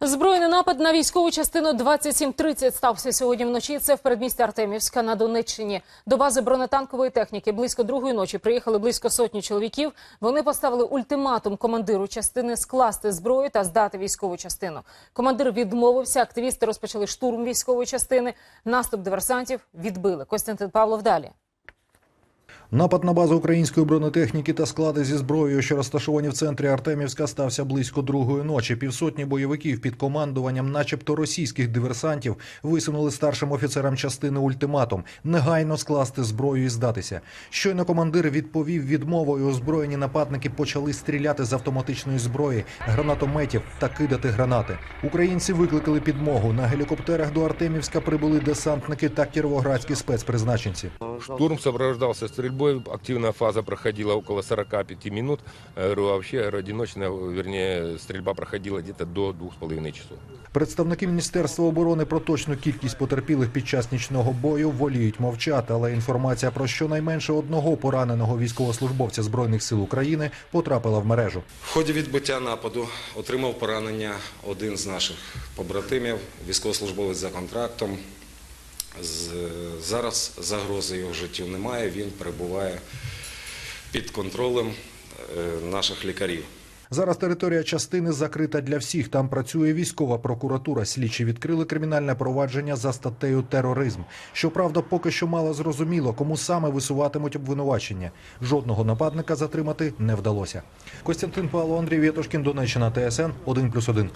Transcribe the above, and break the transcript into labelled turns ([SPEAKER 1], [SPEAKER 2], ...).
[SPEAKER 1] Збройний напад на військову частину 2730 стався сьогодні вночі. Це в передмісті Артемівська на Донеччині. До бази бронетанкової техніки близько другої ночі приїхали близько сотні чоловіків. Вони поставили ультиматум командиру частини скласти зброю та здати військову частину. Командир відмовився. Активісти розпочали штурм військової частини. Наступ диверсантів відбили. Костянтин Павлов далі.
[SPEAKER 2] Напад на базу української бронетехніки та склади зі зброєю, що розташовані в центрі Артемівська, стався близько другої ночі. Півсотні бойовиків під командуванням, начебто російських диверсантів, висунули старшим офіцерам частини ультиматум негайно скласти зброю і здатися. Щойно командир відповів відмовою. Озброєні нападники почали стріляти з автоматичної зброї, гранатометів та кидати гранати. Українці викликали підмогу. На гелікоптерах до Артемівська прибули десантники та кіровоградські спецпризначенці.
[SPEAKER 3] Штурм сопровождался стрельбой. Активная фаза проходила около 45 минут. Э, Говорю, вообще одиночная, вернее, стрельба проходила где-то до двух с половиной часов.
[SPEAKER 2] Представники Міністерства оборони про точну кількість потерпілих під час нічного бою воліють мовчати, але інформація про щонайменше одного пораненого військовослужбовця збройних сил України потрапила в мережу.
[SPEAKER 4] В ході відбиття нападу отримав поранення один з наших побратимів, військовослужбовець за контрактом. Зараз загрози його життю немає, він перебуває під контролем е, наших лікарів.
[SPEAKER 2] Зараз територія частини закрита для всіх. Там працює військова прокуратура. Слідчі відкрили кримінальне провадження за статтею тероризм. Щоправда, поки що мало зрозуміло, кому саме висуватимуть обвинувачення. Жодного нападника затримати не вдалося. Костянтин Павло, Андрій Вєтошкін, Донеччина, ТСН 1+,1.